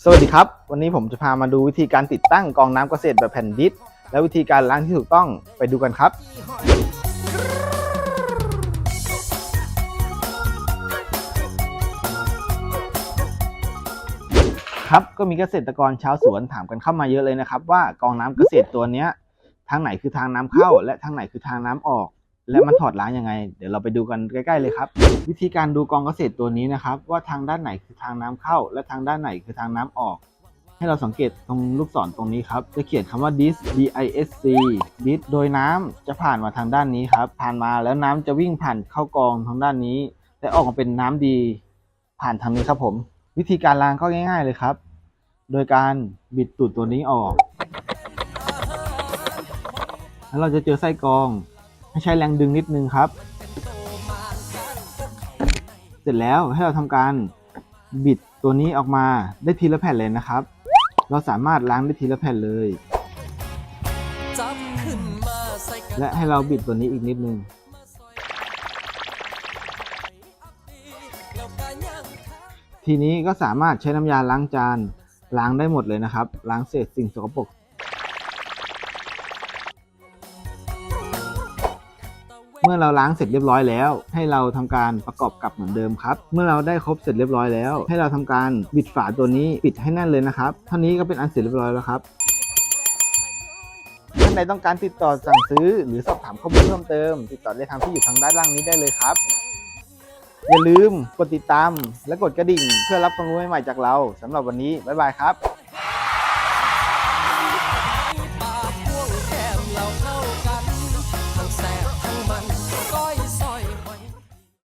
สวัสดีครับ วันนี้ผมจะพามาดูวิธีการติดตั้งกองน้ำเกษตรแบบแผ่นดิสและวิธีการล้างที่ถูกต้องไปดูกันครับ ครับก็มีเกษตรกรชาวสวนถามกันเข้ามาเยอะเลยนะครับ ว่ากองน้ำเกษตรตัวนี้ทางไหนคือทางน้ำเข้า และทางไหนคือทางน้ำออก และมันถอดล้างยังไง เดี๋ยวเราไปดูกันใกล้ๆเลยครับ วิธีการดูกองเกษตรตัวนี้นะครับ ว่าทางด้านไหนคือทางน้ำเข้า และทางด้านไหนคือทางน้ำออก ให้เราสังเกตตรงลูกศรตรงนี้ครับ จะเขียนคำว่า dis d i s c dis โดยน้ำจะผ่านมาทางด้านนี้ครับ ผ่านมาแล้วน้ำจะวิ่งผ่านเข้ากองทางด้านนี้ และออกมาเป็นน้ำดีผ่านทางนี้ครับผม วิธีการล้างก็ง่าย ๆเลยครับ โดยการบิดตูดตัวนี้ออกแล้วเราจะเจอไส้กอง ให้ใช้แรงดึงนิดนึงครับ เสร็จแล้วให้เราทำการบิดตัวนี้ออกมาได้ทีละแผ่นเลยนะครับ เราสามารถล้างได้ทีละแผ่นเลย และให้เราบิดตัวนี้อีกนิดนึงแล้วก็ยังทีนี้ก็สามารถใช้น้ำยาล้างจานล้างได้หมดเลยนะครับ ล้างเศษสิ่งสกปรก เมื่อเราล้างเสร็จเรียบร้อยแล้ว ให้เราทำการประกอบกลับเหมือนเดิมครับ เมื่อเราได้ครบเสร็จเรียบร้อยแล้ว ให้เราทำการบิดฝาตัวนี้ปิดให้แน่นเลยนะครับเท่านี้ก็เป็นอันเสร็จเรียบร้อยแล้วครับท่านใดต้องการติดต่อสั่งซื้อ หรือสอบถามข้อมูลเพิ่มเติม ติดต่อได้ทางที่อยู่ทางด้านล่างนี้ได้เลยครับอย่าลืมกดติดตามและกดกระดิ่ง เพื่อรับความรู้ใหม่ๆจากเราสำหรับวันนี้ บ๊ายบายครับ